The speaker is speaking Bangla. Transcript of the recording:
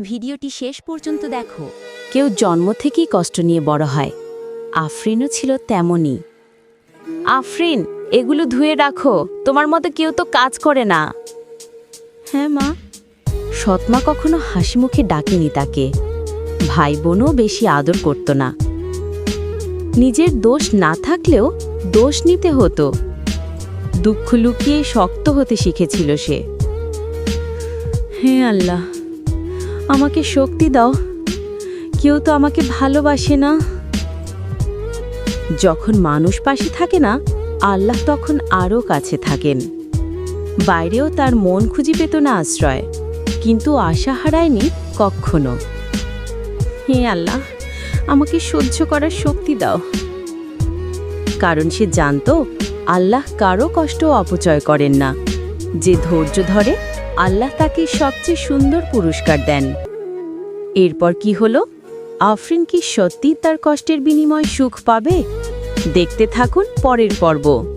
ভিডিওটি শেষ পর্যন্ত দেখো। কেউ জন্ম থেকেই কষ্ট নিয়ে বড় হয়। আফরিনও ছিল তেমনই। আফরিন এগুলো ধুয়ে রাখো। তোমার মতো কেউ তো কাজ করে না। হ্যাঁ মা। সৎমা কখনো হাসি মুখে ডাকেনি তাকে। ভাই বোনও বেশি আদর করত না। নিজের দোষ না থাকলেও দোষ নিতে হতো। দুঃখ লুকিয়ে শক্ত হতে শিখেছিল সে। হে আল্লাহ। আমাকে শক্তি দাও। কেউ তো আমাকে ভালোবাসে না। যখন মানুষ পাশে থাকে না, আল্লাহ তখন আরও কাছে থাকেন। বাইরেও তার মন খুঁজে পেত না আশ্রয়, কিন্তু আশা হারায়নি কক্ষনো হে আল্লাহ, আমাকে সহ্য করার শক্তি দাও। কারণ সে জানতো, আল্লাহ কারও কষ্ট অপচয় করেন না। যে ধৈর্য ধরে আল্লাহ তাকে সবচেয়ে সুন্দর পুরস্কার দেন। এরপর কি হলো? আফরিন কি সত্যি তার কষ্টের বিনিময় সুখ পাবে? দেখতে থাকুন পরের পর্ব।